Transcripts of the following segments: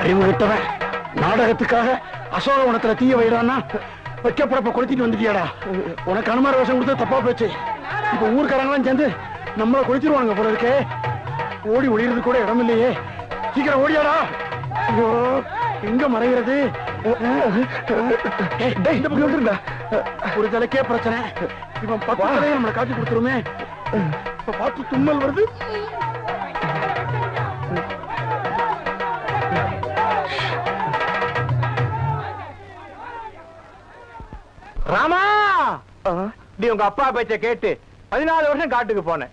அறிவு விட்டவன் நாடகத்துக்காக அசோகவனத்துல தீய வைடான்னா வைக்கப்படப்ப கொளுத்திட்டு வந்துட்டியாடா. உனக்கு அனுமார வேஷம் கொடுத்து தப்பா போச்சு. இப்ப ஊர்க்காரங்களாம் சேர்ந்து நம்மள கொளுத்திடுவானுங்க போல இருக்கே. ஓடி ஒளியறது கூட இடம் இல்லையே. சீக்கிரம் ஓடியாடா. ஐயோ எங்க மறைகிறது. ஒரு தலைக்கே பிரச்சனை. இவன் பத்து நம்மளை காட்டி கொடுத்துருமே. இப்ப பார்த்து தும்மல் வருது. ராமா! நீ உங்க அப்பா பேச்ச கேட்டு பதினாலு வருஷம் காட்டுக்கு போனேன்.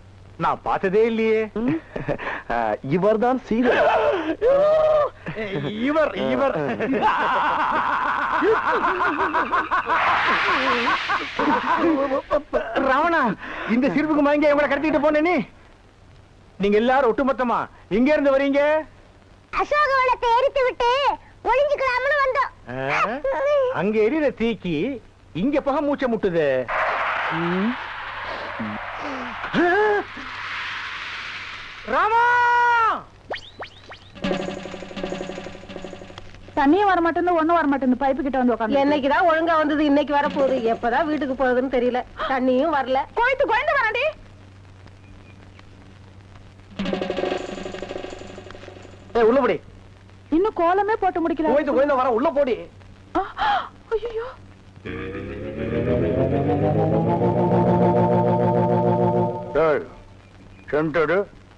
நான் பார்த்ததே இல்லையே. இவர்தான் சீதை. இவர் இவர். ராவணா இந்த சிரிப்புக்கு மயங்க உங்களை கடத்திட்டு போனே நீ? நீங்க எல்லாரும் ஒட்டுமொத்தமா எங்க இருந்து வரீங்க? அசோகவனத்தை எரித்து விட்டு ஒளிஞ்சுக்கலாம்னு வந்தோம்? அங்க எரியுற தீக்கி இங்க பக மூச்சை முட்டுது. ராமா! தண்ணியும் வர மாட்டேங்குது ஒண்ணும் வர மாட்டேங்குது பைப்பு கிட்ட வந்து உட்காந்து என்னைக்குதான் ஒழுங்கா வந்தது இன்னைக்கு வர போகுது. எப்பதான் வீட்டுக்கு போகுதுன்னு தெரியல. தண்ணியும் வரல. கோயத்து குழந்தை வராண்டி. ஏய் உள்ள போடி. இன்னும் கோலமே போட்டு முடிக்கல. கோயத்து கோயந்த வர உள்ள போடி. ஐயோ சென்டடு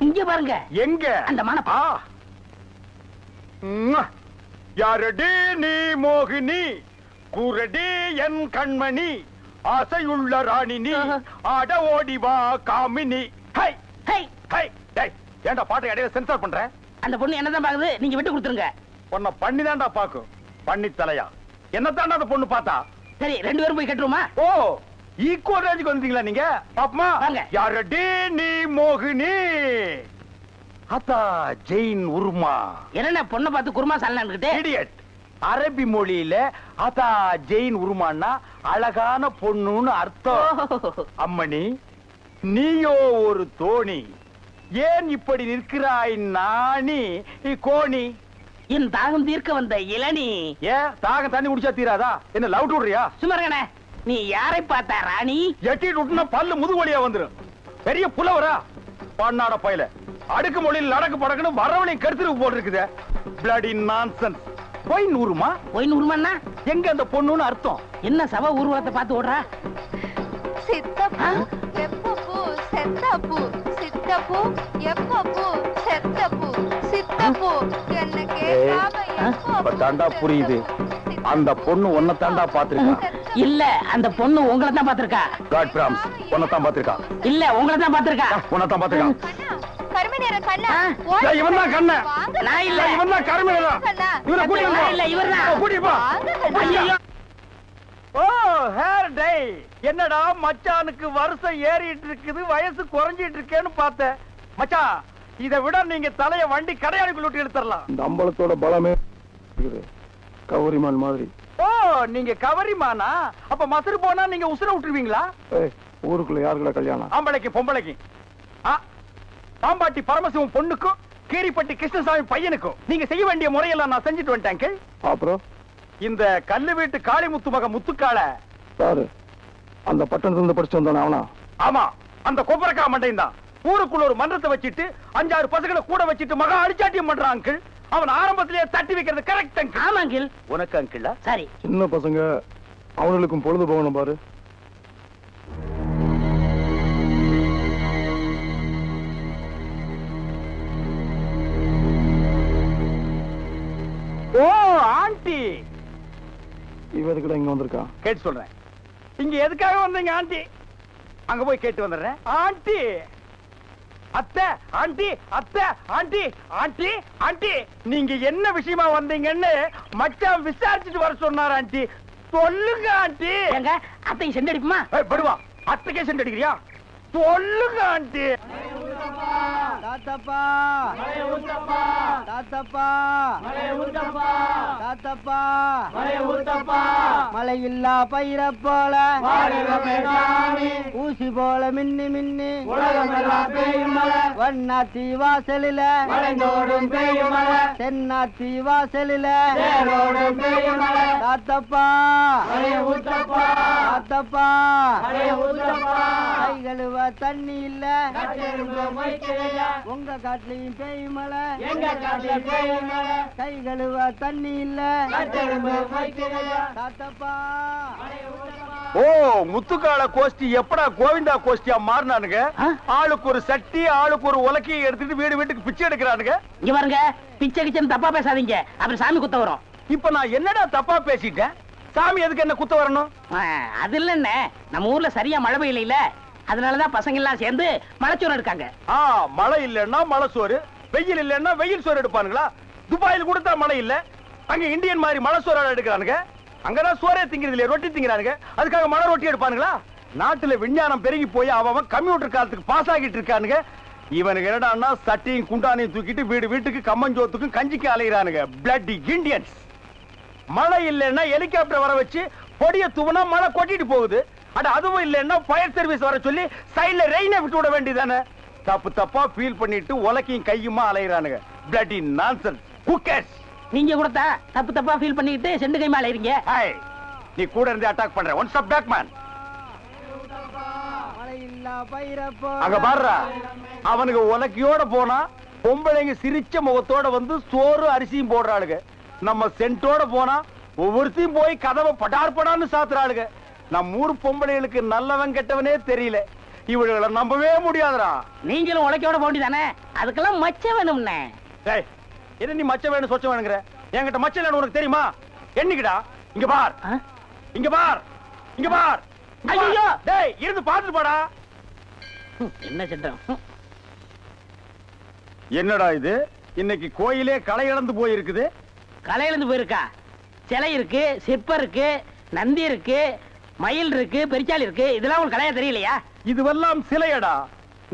இங்க பாருங்க. எங்க? அந்த. ம்ம். யாரடி நீ மோகினி? கூரடி என் கண்மணி? ஆசையுள்ள ராணி நீ ஆட ஓடி வா காமினி. ஹை. ஹை. ஹை. டேய் ஏன்டா பாட்டை இடையில சென்சார் பண்ற? அந்த பொண்ணு என்னதான் பாக்குது? நீங்க விட்டு கொடுத்துருங்க. உன்னை பண்ணி தான்டா பாக்கும். பண்ணி தலையா என்னத்தாண்டா அந்த பொண்ணு பார்த்தா? சரி ரெண்டு பேரும் போய் கட்டுருமா ஓ ஈக்குவல் ரேஞ்சுக்கு வந்தீங்களா நீங்க? பாப்பமா. யாரடி நீ மோகினி? அத்தா ஜெயின் உருமா. என்னென்ன பொண்ணை பார்த்து குருமா சாலன்னுகிட்டு இடியட் அரபி மொழியில அதா ஜெயின் உருமான்னா அழகான பொண்ணுன்னு அர்த்தம். அம்மணி நீயோ ஒரு தோணி. ஏன் இப்படி நிற்கிறாய் நாணி? கோணி. என் தாகம் தீர்க்க வந்த இளநீ. ஏன்? தாகம் தண்ணி குடிச்சா தீராதா? என்ன லவ் விடுறியா? சுமரகனே நீ யாரை பார்த்தா ராணி? எட்டிட்டு விட்டுனா பல்லு முதுகு வழியா வந்துரும். பெரிய புலவரா? பண்ணாட பையல. அடுக்கு மொழியில் நடக்கு படக்குன்னு வரவனையும் கருத்துருக்கு போட்டிருக்குதே. பிளடி நான்சன்ஸ் போய் நூறுமா? போய் நூறுமண்ணா எங்க அந்த பொண்ணுன்னு அர்த்தம்? என்ன சவ ஊர்வலத்தை பார்த்து ஓடுறா? சித்தப்பு எப்பப்பு செத்தப்பு சித்தப்பு எப்பப்பு செத்தப்பு சித்தப்பு. என்ன கேட்காம புரியுது. அந்த பொண்ணு உன்னை தாண்டா பாத்திருக்கா இல்ல அந்த பொண்ணு உங்களை தான் பாத்திருக்கா காட் பிராம்ஸ் உன்னை தான் பாத்திருக்கா இல்ல உங்களை தான் பாத்திருக்கா உன்னை தான் பாத்திருக்கா கண்ணா. கருமை இவன் தான் நான் இல்ல. இவன் தான். இவரை. இல்ல. ஐயோ ஓ ஹேர் டை என்னடா மச்சானுக்கு வருஷம் ஏறிட்டு இருக்குது வயசு குறைஞ்சிட்டு இருக்கேன்னு பார்த்தேன். மச்சான் இதை விட நீங்க தலைய வண்டி கடையாளுக்குள்ள விட்டு எடுத்துடலாம் இந்த அம்பலத்தோட பலமே இருக்குது. கௌரிமான் மாதிரி. ஓ நீங்க கவரிமானா? அப்ப மசரு போனா நீங்க உசுர விட்டுருவீங்களா? ஊருக்குள்ள யாருக்குள்ள கல்யாணம்? ஆம்பளைக்கு பொம்பளைக்கு. பாம்பாட்டி பரமசிவம் பொண்ணுக்கும் கீரிப்பட்டி கிருஷ்ணசாமி பையனுக்கும். நீங்க செய்ய வேண்டிய முறையெல்லாம் நான் செஞ்சுட்டு வந்துட்டேன். அப்புறம்? இந்த கல்லு வீட்டு காளிமுத்து மக முத்துக்கால சாரு அந்த பட்டணத்துல இருந்து படிச்சு வந்தானே அவனா? ஆமா அந்த கொப்பரக்கா மண்டையும் தான். ஊருக்குள்ள ஒரு மன்றத்தை வச்சுட்டு அஞ்சாறு பசங்களை கூட வச்சுட்டு மகா அடிச்சாட்டியம் பண்றான் அங்கிள். அவன் ஆரம்பத்திலேயே தட்டி வைக்கிறது கரெக்ட் அங்கிள். ஆமா அங்கிள். உனக்கு அங்கிள்? சரி. சின்ன பசங்க அவங்களுக்கும் பொழுது போகணும் பாரு. ஓ ஆண்டி. இவ எதுக்குடா இங்க வந்திருக்கான் கேட்டு சொல்றேன். இங்க எதுக்காக வந்தீங்க ஆண்டி? அங்க போய் கேட்டு வந்துடுறேன். ஆண்டி. அத்தை ஆண்டி அத்தை ஆண்டி ஆண்டி ஆண்டி நீங்க என்ன விஷயமா வந்தீங்கன்னு மச்சான் விசாரிச்சுட்டு வர சொன்னார் ஆண்டி. சொல்லுங்க ஆண்டி. எங்க அத்தையும் செண்டு ஏய், படுவா. அத்தைக்கே சென்று அடிக்கிறியா? சொல்லுங்க ஆண்டி. தாத்தப்பா. தாத்தப்பா. தாத்தப்பா மழை இல்லா பயிர போல. ஊசி போல மின்னி மின்னி. வண்ணாத்தி வாசலில. தென்னாத்தி வாசலில. தாத்தப்பா தாத்தப்பா கை கழுவ தண்ணி இல்ல. உங்க காட்டுலயும் பேய் மலை கை கழுவ தண்ணி இல்ல. ஓ முத்துக்கால கோஷ்டி எப்படா கோவிந்தா கோஷ்டியா மாறினானுங்க? ஆளுக்கு ஒரு சட்டி ஆளுக்கு ஒரு உலக்கையை எடுத்துட்டு வீடு வீட்டுக்கு பிச்சை எடுக்கிறானுங்க. இங்க பாருங்க பிச்சை கிச்சன் தப்பா பேசாதீங்க. அப்புறம் சாமி குத்த வரும். இப்ப நான் என்னடா தப்பா பேசிட்டேன்? சாமி எதுக்கு என்ன குத்த வரணும்? அது இல்லன்னு நம்ம ஊர்ல சரியா மழை பெய்யல அதனாலதான் பசங்க எல்லாம் சேர்ந்து மலைச்சோறு எடுக்காங்க. ஆ மழை இல்லைன்னா மழை சோறு வெயில் இல்லைன்னா வெயில் சோறு எடுப்பானுங்களா? துபாயில் கொடுத்தா மழை இல்ல. அங்க இந்தியன் மாதிரி மழை சோறு எடுக்கிறானுங்க. அங்கதான் சோறே திங்கிறது இல்லையா ரொட்டி திங்கிறானுங்க. அதுக்காக மழை ரொட்டி எடுப்பானுங்களா? நாட்டுல விஞ்ஞானம் பெருகி போய் அவன் கம்ப்யூட்டர் காலத்துக்கு பாஸ் ஆகிட்டு இருக்கானுங்க. இவனுக்கு என்னடான்னா சட்டியும் குண்டானையும் தூக்கிட்டு வீடு வீட்டுக்கு கம்மஞ்சோத்துக்கும் கஞ்சிக்கு அலைகிறானுங்க பிளட் இண்டியன்ஸ் மழை இல்லைன்னா ஹெலிகாப்டர் வர வச்சு பொடிய தூவனா மழை கொட்டிட்டு போகுது. அட அதுவும் இல்லைன்னா ஃபயர் சர்வீஸ் வர சொல்லி சைட்ல ரெயினை விட்டு விட வேண்டியதானே? தப்பு தப்பா ஃபீல் பண்ணிட்டு உலக்கையும் கையுமா அலைகிறானுங்க பிளட் நான்சன்ஸ் குக்கர்ஸ் நீங்க கொடுத்தா தப்பு தப்பா ஃபீல் பண்ணிக்கிட்டு செண்டு கை மேல இருங்க நீ கூட இருந்து அட்டாக் பண்ற. ஒன் ஸ்டாப் பேக் மேன் அங்க பாருடா. அவனுக்கு உலக்கையோட போனா பொம்பளைங்க சிரிச்ச முகத்தோட வந்து சோறு அரிசியும் போடுறாளுங்க. நம்ம சென்ட்டோட போனா ஒவ்வொருத்தையும் போய் கதவை படார் படான்னு சாத்துறாளுங்க. நம்ம ஊர் பொம்பளைகளுக்கு நல்லவன் கெட்டவனே தெரியல. இவர்களை நம்பவே முடியாதுடா. நீங்களும் உழைக்கோட போண்டிதானே அதுக்கெல்லாம் மச்சம் வேணும்னே. என்ன நீ மச்ச வேணும் சொச்ச வேணுங்கிற? என்கிட்ட மச்சம் இல்லைன்னு உனக்கு தெரியுமா? என்னைக்குடா? இங்க பார்? இங்க பார். இங்க பார். ஐயையோ! டேய் இருந்து பார்த்துட்டு போடா. என்ன சட்டம். என்னடா இது? இன்னைக்கு கோயிலே களை இழந்து போயிருக்குது. கலையில இருந்து போயிருக்கா? சிலை இருக்கு சிற்பம் இருக்கு நந்தி இருக்கு மயில் இருக்கு பெரிச்சாலி இருக்கு. இதெல்லாம் உங்களுக்கு கலையா தெரியலையா? இதுவெல்லாம் சிலையடா.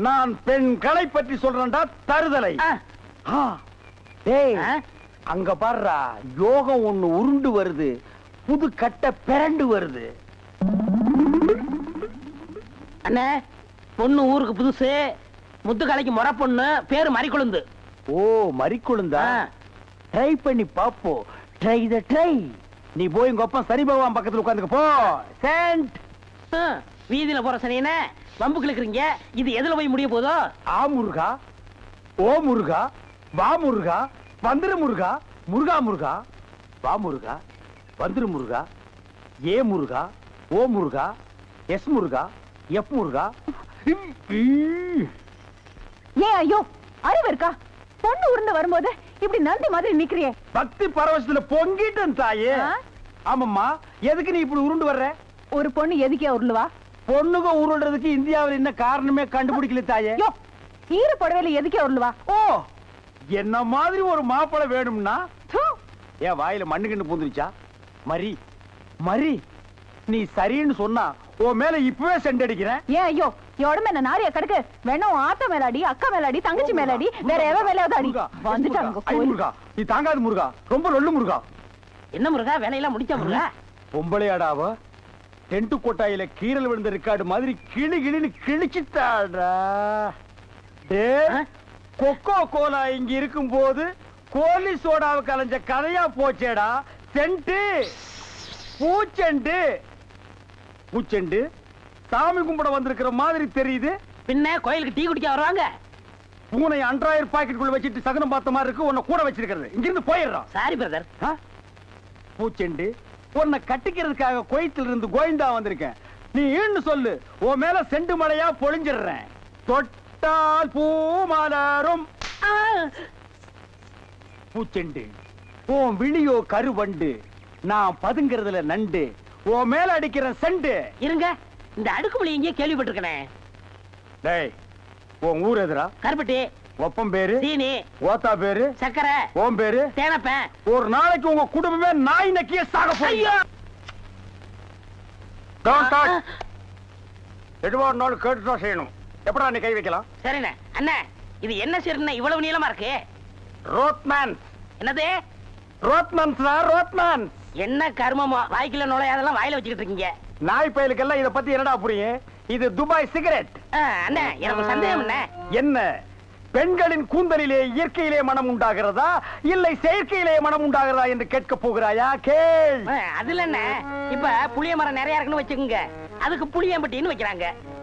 நான் பெண் கலை பற்றி சொல்றேன்டா தருதலை. டேய்? அங்க பாருடா யோகம் ஒண்ணு உருண்டு வருது புது கட்ட பிறண்டு வருது. அண்ணே பொண்ணு ஊருக்கு புதுசு முத்துக்கலைக்கு முறை பொண்ணு பேரு மறிக்குழுந்து. ஓ மறிக்குழுந்தா. ட்ரை பண்ணி பாப்போம் ட்ரை த ட்ரை நீ போய் உங்க அப்பா சரி பகவான் பக்கத்துல உட்காந்துக்க போ. சென்ட் வீதியில போற சனியனே வம்பு கிழக்குறீங்க இது எதுல போய் முடிய போதோ? ஆ முருகா. ஓ முருகா. வா முருகா. வந்துரு முருகா. முருகா முருகா. வா முருகா. வந்துரு முருகா. ஏ முருகா. ஓ முருகா. எஸ் முருகா. எஃப் முருகா. ஏன் ஐயோ அறிவு இருக்கா? பொண்ணு உருண்டு வரும்போது இப்படி நந்தி மாதிரி நிக்கிறியே. பக்தி பரவசத்துல பொங்கிட்டேன் தாயே? ஆமாம்மா எதுக்கு நீ இப்படி உருண்டு வர்ற? ஒரு பொண்ணு எதுக்கே உருளுவா? பொண்ணுங்க உருள்றதுக்கு இந்தியாவில் என்ன காரணமே கண்டுபிடிக்கல தாயே. ஈர புடவையில எதுக்கே உருளுவா? ஓ என்ன மாதிரி ஒரு மாப்பிளை வேணும்னா? ஏன் வாயில மண்ணு கிண்டு பூந்துருச்சா? மரி மரி நீ சரின்னு சொன்னா உன் மேல இப்பவே சென்ட் அடிக்கிறேன். ஏன் ஐயோ எவ்வளவு என்ன நாரியா கிடக்கு? வேணா உன் ஆத்தா மேலாடி அக்கா மேலாடி தங்கச்சி மேலாடி வேற எவ மேலாவது அடி. கோயில். முருகா நீ தாங்காது முருகா. ரொம்ப லொல்லு முருகா. என்ன முருகா வேலையெல்லாம் முடிச்ச முருகா? பொம்பளையாடாவ டென்ட் கொட்டாயில கீரல் விழுந்த ரெக்கார்டு மாதிரி கிளி கிளின்னு கிழிச்சிட்டாடா? கொக்கோ கோலா இங்க இருக்கும் போது கோலி சோடாவை கலைஞ்ச கதையா போச்சேடா. சென்ட்டு பூச்செண்டு. பூச்செண்டு. சாமி கும்பிட வந்திருக்கிற மாதிரி தெரியுது. பின்ன கோயிலுக்கு டீ குடிக்க வருவாங்க பூனை அன்றாயிரம் பாக்கெட்டுக்குள்ள வச்சுட்டு சகனம் பார்த்த மாதிரி இருக்கு. உன்னை கூட வச்சிருக்கிறது. இங்கிருந்து போயிடுறான் சாரி பிரதர்? பூச்செண்டு. உன்னை கட்டிக்கிறதுக்காக கோயத்தில் இருந்து கோயந்தா வந்திருக்கேன். நீ ஈன்னு சொல்லு. உன் மேல செண்டு மழையா பொழிஞ்சிடுறேன். தொட்டால் பூ மலரும். பூச்செண்டு உன் விழியோ கருவண்டு நான் பதுங்கிறதுல நண்டு உன் மேல அடிக்கிற செண்டு. இருங்க இந்த அடுக்குமொழி எங்கேயே கேள்விப்பட்டிருக்கனே. டேய் உன் ஊர் எதுரா கருப்பட்டி. ஒப்பம் பேரு? சீனி. ஓத்தா பேரு? சக்கரை ஓம் பேரு? தேனப்பேன் ஒரு நாளைக்கு உங்க குடும்பமே நாய் நக்கிய சாக போறீங்க Don't touch. எதுவா இருந்தாலும் கேட்டு தான் செய்யணும். எப்படா நீ கை வைக்கலாம்? சரிண்ணே. அண்ணே இது என்ன சீர்னு இவ்வளவு நீளமா இருக்கு? ரோத்மேன் என்னது? ரோத்மேன் சார் ரோத்மேன் என்ன கர்மமோ? வாய்க்குள்ள நுழையாதெல்லாம் வாயில வச்சுக்கிட்டு இருக்கீங்க. நாய் பயலுக்கெல்லாம் இத பத்தி என்னடா புரியும்? இது துபாய் சிகரெட். அண்ணே எனக்கு சந்தேகம் என்ன என்ன? பெண்களின் கூந்தலிலே இயற்கையிலே மனம் உண்டாகிறதா? இல்லை செயற்கையிலே மனம் உண்டாகிறதா என்று கேட்க போகிறாயா? கேள். அதுல என்ன இப்ப புளிய மரம் நிறைய இருக்குன்னு வச்சுக்கோங்க. அதுக்கு புளியம்பட்டின்னு வைக்கிறாங்க.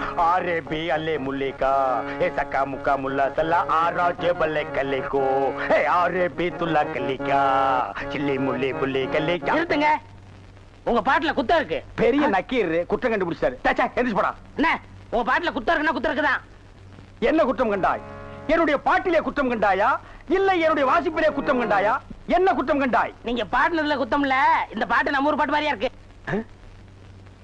आरे बे अल्ले मुल्ले का ए सका मुका मुल्ला सल्ला आरा जे बल्ले कल्ले को ए आरे बे तुल्ला कल्ले का चिल्ले मुल्ले बुल्ले कल्ले का இருத்துங்க உங்க பாட்டுல குத்தா இருக்கு. பெரிய நக்கீர் குற்றம் கண்டுபிடிச்சாரு. தச்சா எந்திரிச்சு போடா. என்ன? உங்க பாட்டுல குத்தா இருக்குன்னா குத்தா இருக்குதான் என்ன குற்றம் கண்டாய்? என்னுடைய பாட்டிலே குற்றம் கண்டாயா? இல்ல என்னுடைய வாசிப்பிலே குற்றம் கண்டாயா? என்ன குற்றம் கண்டாய்? நீங்க பாட்டுல குத்தம் இல்ல. இந்த பாட்டு நம்ம ஊர் பாட்டு மாதிரியா இருக்கு.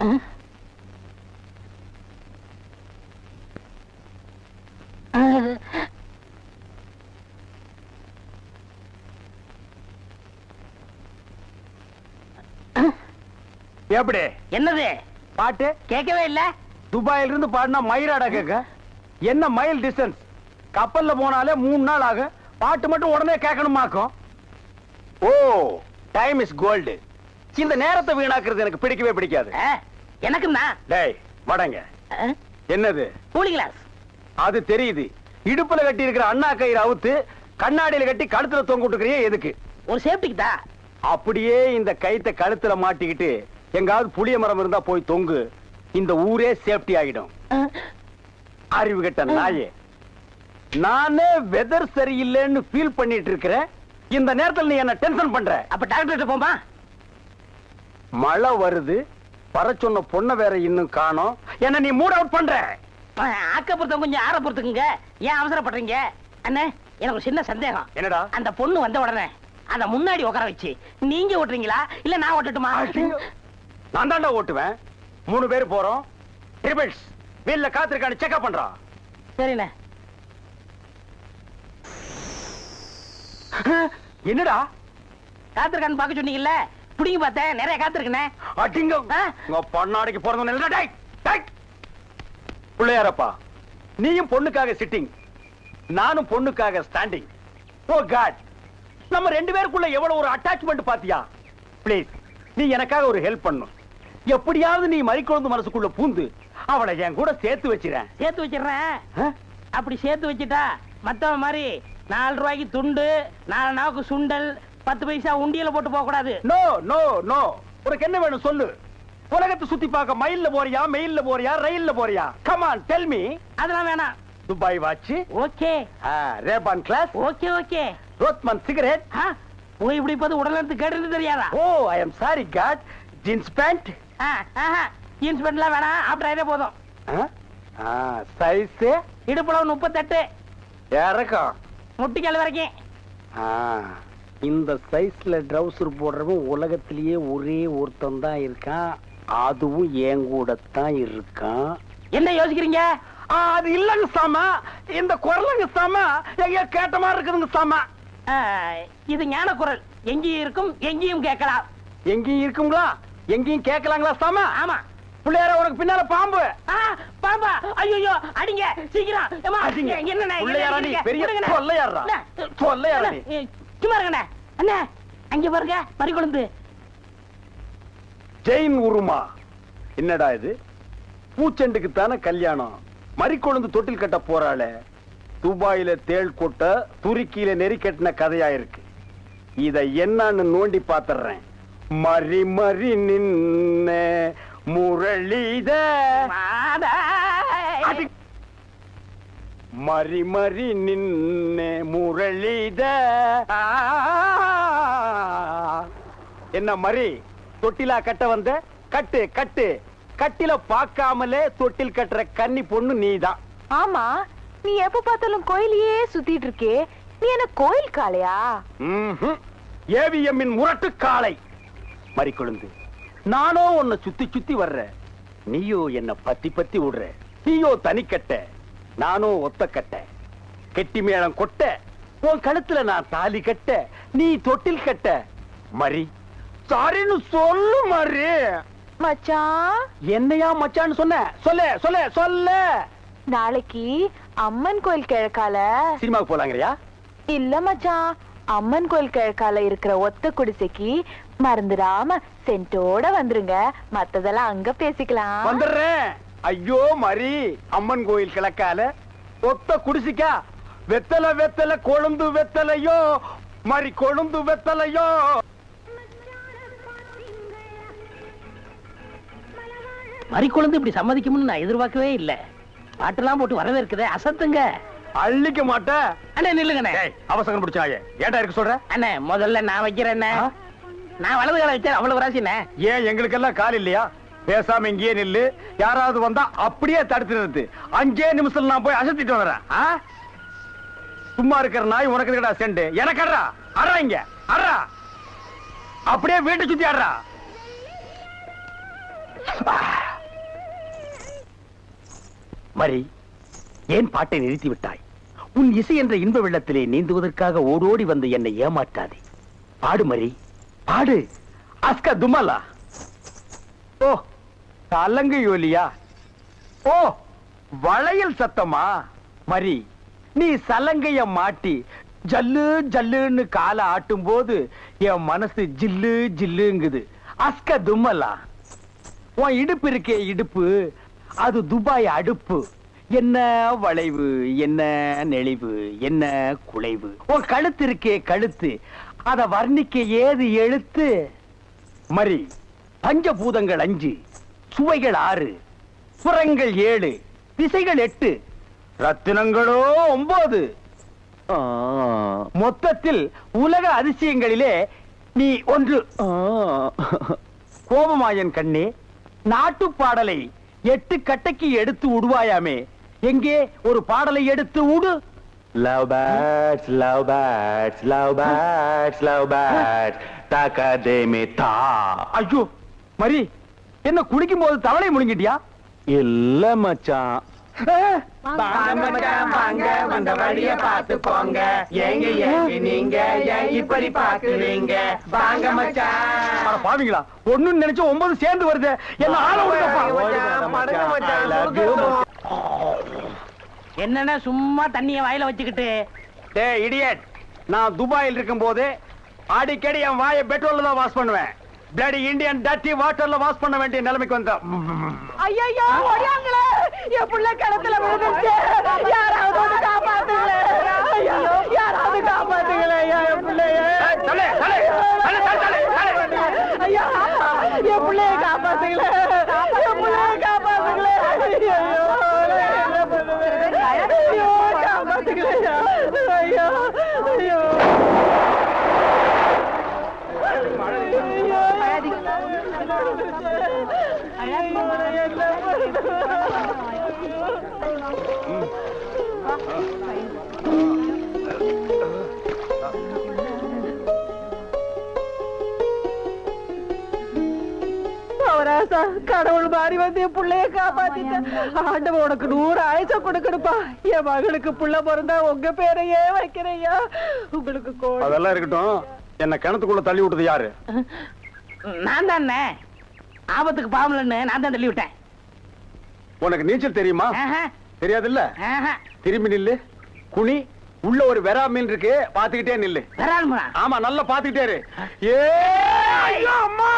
எப்படி? என்னது? பாட்டு? கேட்கவே இல்ல. துபாயில இருந்து பாடினா மயிராடா கேட்க? என்ன மைல் டிஸ்டன்ஸ் கப்பல்ல போனாலே மூணு நாள் ஆகும். பாட்டு மட்டும் உடனே கேட்கணுமாக்கும்? ஓ டைம் இஸ் கோல்டு இந்த நேரத்தை வீணாக்குறது எனக்கு பிடிக்கவே பிடிக்காது. எனக்கும் தான் டேய் வடங்க. ஆ? என்னது? கூலி கிளாஸ். அது தெரியுது. இடுப்புல கட்டி இருக்கிற அண்ணா கயிறு அவுத்து கண்ணாடியில கட்டி கழுத்துல தொங்க விட்டுக்கிறியே எதுக்கு? ஒரு சேஃப்டிக்கு தான் அப்படியே இந்த கைத்தை கழுத்துல மாட்டிக்கிட்டு எங்காவது புளிய மரம் இருந்தா போய் தொங்கு. இந்த ஊரே சேஃப்டி ஆகிடும் அறிவு கெட்ட நாயே. நானே வெதர் சரியில்லைன்னு ஃபீல் பண்ணிட்டு இருக்கிறேன் இந்த நேரத்துல நீ என்ன டென்ஷன் பண்ற. அப்ப டாக்டர் போமா மழை வருது வர சொன்ன பொண்ண வேற இன்னும் காணோம். என்ன நீ மூட் அவுட் பண்ற? ஆக்கப்புறத்தவங்க கொஞ்சம் ஆற பொறுத்துக்குங்க? ஏன் அவசரப்படுறீங்க? அண்ணே எனக்கு ஒரு சின்ன சந்தேகம். என்னடா? அந்த பொண்ணு வந்த உடனே அத முன்னாடி உட்கார வச்சு நீங்க ஓட்டுறீங்களா? இல்ல நான் ஓட்டட்டுமா? நான் தாண்டா ஓட்டுவேன். மூணு பேர் போறோம். ட்ரிபிள்ஸ் வீல்ல காத்திருக்கான்னு செக்அப் பண்றான் சரிண்ணே. என்னடா? காத்திருக்கான்னு பார்க்க சொன்னீங்கல்ல? புடிங்கி பார்த்தேன் நிறைய காத்திருக்கனே அடிங்க? உங்க பொண்ணாடிக்கு பிறந்தவன் இல்லடா டேய் டேய். பிள்ளையாரப்பா நீயும் பொண்ணுக்காக சிட்டிங் நானும் பொண்ணுக்காக ஸ்டாண்டிங் ஓ காட் நம்ம ரெண்டு பேருக்குள்ள எவ்வளவு ஒரு அட்டாச்மெண்ட் பாத்தியா? ப்ளீஸ் நீ எனக்காக ஒரு ஹெல்ப் பண்ணும். எப்படியாவது நீ மறிக்குழந்து மனசுக்குள்ள பூந்து அவளை என் கூட சேர்த்து வச்சிரேன் சேர்த்து வச்சிடுறேன்? அப்படி சேர்த்து வச்சுட்டா மத்தவன் மாதிரி நாலு ரூபாய்க்கு துண்டு நாலு நாவுக்கு சுண்டல் பத்து பைசா உண்டியல போட்டு போக கூடாது. நோ நோ நோ உனக்கு என்ன வேணும் சொல்லு. உலகத்தை சுத்தி பார்க்க மயில்ல போறியா மெயில்ல போறியா ரயில்ல போறியா? கமான் டெல் மீ அதெல்லாம் வேணாம். Dubai watch okay. Ray Ban glass okay okay. Rothman cigarette ஆ, போய் இப்படி போது உடல் கேட்டு தெரியாதா? ஓ I am sorry god jeans pant jeans பேண்ட்லாம் வேணாம். ஆப்டர் போதும். சைஸ் இடுப்புல முப்பத்தெட்டு. இறக்கம். முட்டிக்கால் வரைக்கும். ஆ, இந்த சைஸ்ல ட்ரவுசர் போடுறவன் உலகத்திலேயே ஒரே ஒருத்தன் தான் இருக்கான். அதுவும் என் கூட தான் இருக்கான். என்ன யோசிக்கிறீங்க? அது இல்லங்க சாமா. இந்த குரலுங்க சாமா. எங்க கேட்ட மாதிரி இருக்குதுங்க சாமா. இது ஞான குரல். எங்கேயும் இருக்கும் எங்கேயும் கேட்கலாம். எங்கேயும் இருக்குங்களா? எங்கேயும் கேட்கலாங்களா சாமா? ஆமா. பிள்ளையார உனக்கு பின்னால பாம்பு. பாம்பா. ஐயோ அடிங்க சீக்கிரம். என்ன? பெரிய விடுங்கண்ணே. கொள்ளையாடுறா. சும்மா இருங்கண்ணே. அண்ணே அங்க பாருங்க பறி கொழுந்து ஜெயின் உருமா. என்னடா இது? பூச்செண்டுக்கு தானே கல்யாணம். மறிக்கொழுந்து தொட்டில் கட்ட போறாளே. துபாயில தேள் கொட்ட துருக்கியில நெறி கட்டின கதையா இருக்கு இத என்னன்னு நோண்டி பாத்துறேன். மறி மறி நின்ன முரளித. மறி மறி நின்ன முரளித. என்ன மறி? தொட்டிலா கட்ட வந்த? கட்டு கட்டு. கட்டில பார்க்காமலே தொட்டில் கட்டுற கன்னி பொண்ணு நீதான். ஆமா நீ எப்ப பார்த்தாலும் கோயிலையே சுத்திட்டு இருக்கே. நீ என்ன கோயில் காளையா? ஏவிஎம்மின் முரட்டு காளை. மறிக்கொழுந்து நானோ உன்னை சுத்தி சுத்தி வர்ற நீயோ என்ன பத்தி பத்தி விடுற நீயோ தனிக்கட்ட. நானோ ஒத்த கட்ட. கெட்டி மேளம் கொட்ட உன் கழுத்துல நான் தாலி கட்ட நீ தொட்டில் கட்ட. மரி சாரின்னு சொல்லு மரி. மச்சான் என்னையா மச்சான்னு சொன்ன? சொல்ல சொல்ல சொல்ல. நாளைக்கு அம்மன் கோயில் கிழக்கால. சினிமாவுக்கு போலாங்கறியா? இல்ல மச்சான் அம்மன் கோயில் கிழக்கால இருக்கிற ஒத்த குடிசைக்கு மறந்துடாம சென்ட்டோட வந்துருங்க. மத்ததெல்லாம் அங்க பேசிக்கலாம். வந்துடுறேன். ஐயோ மரி அம்மன் கோயில் கிழக்கால ஒத்த குடிசிக்கா. வெத்தல வெத்தல கொழுந்து வெத்தலையோ. மரி கொழுந்து வெத்தலையோ. மறி கொழுந்து இப்படி சம்மதிக்கும்னு நான் எதிர்பார்க்கவே இல்ல. பாட்டெல்லாம் போட்டு வரவே இருக்குதே அசத்துங்க. அள்ளிக்க மாட்டேன் அண்ணே நில்லுங்கண்ணே. அவசரம் பிடிச்சாயே. ஏட்டா இருக்க சொல்ற? அண்ணே முதல்ல நான் வைக்கிறேன் ஆ? நான் வலது கால வச்சேன் அவ்வளவு ராசிண்ணே. ஏன் எங்களுக்கெல்லாம் கால் இல்லையா? பேசாம இங்கேயே நில்லு. யாராவது வந்தா அப்படியே தடுத்து நிறுத்து. அஞ்சே நிமிஷம் நான் போய் அசத்திட்டு வந்துறேன் சும்மா இருக்கிற நாய் உனக்கு இருக்கடா செண்டு? எனக்கு அடா அடா இங்க. அடா அப்படியே வீட்டை சுத்தி ஆடுறா மரி ஏன் பாட்டை நிறுத்தி விட்டாய்? உன் இசை என்ற இன்ப வெள்ளத்திலே நீந்துவதற்காக ஓடோடி வந்து என்னை ஏமாற்றாதே. பாடு மரி. பாடு. அஸ்கா துமாலா ஓ தலங்கு யோலியா? ஓ வளையல் சத்தமா? மரி நீ சலங்கைய மாட்டி ஜல்லு ஜல்லுன்னு காலை ஆட்டும் போது என் மனசு ஜில்லு ஜில்லுங்குது. அஸ்க தும்மலா? உன் இடுப்பு இருக்கே இடுப்பு அது துபாய் அடுப்பு. என்ன வளைவு என்ன நெளிவு என்ன குலைவு? உன் கழுத்து இருக்கே கழுத்து அத வர்ணிக்க ஏது எழுத்து? மரி பஞ்சபூதங்கள் அஞ்சு. சுவைகள் ஆறு. புறங்கள் ஏழு. திசைகள் எட்டு. ரத்தினங்களோ ஒன்பது ஆ, மொத்தத்தில் உலக அதிசயங்களிலே நீ ஒன்று. கோபமாயன் கண்ணே நாட்டு பாடலை எட்டு கட்டைக்கு எடுத்து உடுவாயாமே. எங்கே ஒரு பாடலை எடுத்து உடு. Love birds, love birds, love birds, love birds. Takademi ta. ஐயோ மரி. என்ன குளிக்கும் போது தவளை முழுங்கிட்டியா? இல்ல மச்சான். வந்த வழிய பார்த்து போங்க. எங்க எங்க நீங்க இப்படி பாக்குறீங்க வாங்க மச்சான். பாவீங்களா ஒண்ணுன்னு நினைச்சு ஒன்பது சேர்ந்து வருது. என்ன ஆள என்னன்னா சும்மா தண்ணிய வாயில வச்சுக்கிட்டு. டேய் இடியட் நான் துபாயில் இருக்கும் போது அடிக்கடி என் வாயை பெட்ரோல்ல தான் வாஷ் பண்ணுவேன். பிளடி இந்தியன் டட்டி வாட்டர்ல வாஷ் பண்ண வேண்டிய நிலைமைக்கு வந்தேன் ஐயோ ஓடியாங்களே என் புள்ள கிணத்துல விழுந்துச்சு யாராவது வந்து காப்பாத்துங்களே. யாராவது காப்பாத்துங்களே என் பிள்ளைய. ஐயா என் பிள்ளைய காப்பாத்துங்களே என் பிள்ளைய காப்பாத்துங்களே ஐயோ நான் என்ன பண்ணுவேன் ஐயோ காப்பாத்துங்களே ஐயோ ஐயோ அவராசா கடவுள் மாறி வந்து என் புள்ளைய காப்பாத்திட்டேன் ஆண்டவன் உனக்கு நூறு ஆயுச கொடுக்கணுப்பா என் மகளுக்கு புள்ள பிறந்தா உங்க பேரையே வைக்கிறையா உங்களுக்கு கோடி அதெல்லாம் இருக்கட்டும். என்ன கிணத்துக்குள்ள தள்ளி விட்டது யாரு? நான் தானே. ஆபத்துக்கு பாவலன்னு நான் தான் தள்ளி விட்டேன். உனக்கு நீச்சல் தெரியுமா? தெரியாதுல்ல. திரும்பி நில்லு. குனி உள்ள ஒரு வெறா மீன் இருக்கு பாத்துக்கிட்டே நில்லு. ஆமா நல்லா பாத்துக்கிட்டே இரு. ஏ அம்மா!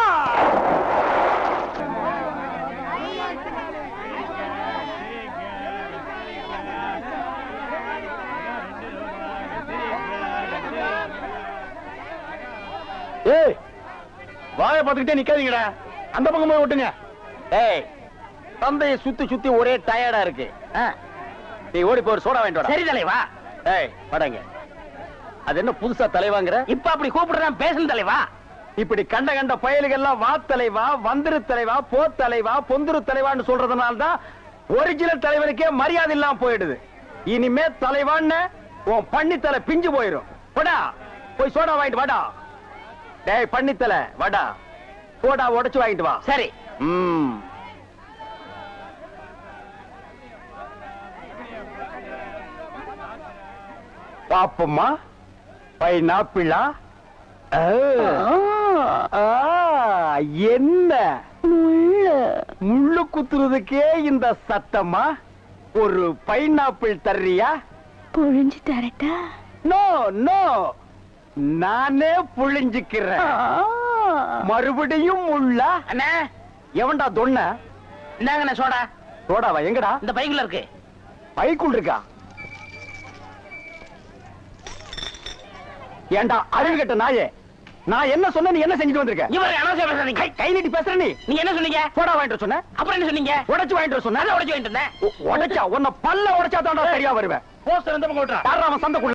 ஏய் வாய பாத்துக்கிட்டே நிக்காதீங்கடா. அந்த பக்கம் போய் விட்டுங்க ஏய் தந்தையை சுத்தி சுத்தி ஒரே டயர்டா இருக்கு. நீ ஓடி ஒரு சோடா வாங்கிட்டு வாடா. சரி தலைவா. ஏய் வாடாங்க அது என்ன புதுசா தலைவாங்கிற? இப்ப அப்படி கூப்பிடுறான் பேசணும் தலைவா. இப்படி கண்ட கண்ட பயலுகள்லாம் வா தலைவா வந்திரு தலைவா போ தலைவா பொந்துரு தலைவான்னு சொல்றதுனால தான் ஒரிஜினல் தலைவருக்கே மரியாதை இல்லாம போயிடுது. இனிமே தலைவான்னு உன் பண்ணித்தலை பிஞ்சு போயிரும். வாடா போய் சோடா வாங்கிட்டு வாடா. டேய் பண்ணித்தலை வாடா. சோடா உடைச்சு வாங்கிட்டு வா. சரி. ம். பாப்பம்மா பைனாப்பிளா? என்ன? முள்ளு குத்துறதுக்கே இந்த சத்தமா? ஒரு பைனாப்பிள் தர்றியா? புழிஞ்சு தரட்டா நோ நோ. நானே புழிஞ்சுக்கிறேன். மறுபடியும் முள்ளா? அண்ணே. எவன்டா தொன்ன? இந்தாங்கண்ணே சோடா. சோடாவா? எங்கடா? இந்த பைக்குள்ள இருக்கு. பைக்குள் இருக்கா? ஏண்டா அறிவு கெட்ட நாயே? நான் என்ன சொன்ன நீ என்ன செஞ்சுட்டு வந்திருக்க? இவர் அனாவசியம் பேசுறீங்க கை கை நீட்டி பேசுற நீ. நீங்க என்ன சொன்னீங்க? சோடா வாங்கிட்டு சொன்ன. அப்புறம் என்ன சொன்னீங்க? உடைச்சு வாங்கிட்டு சொன்ன. அதை உடைச்சு வாங்கிட்டு இருந்தேன் உடைச்சா உன்னை பல்ல உடைச்சா தான்டா சரியா வருவேன். போஸ்டர் யாரா அவன் சந்தைக்குள்ள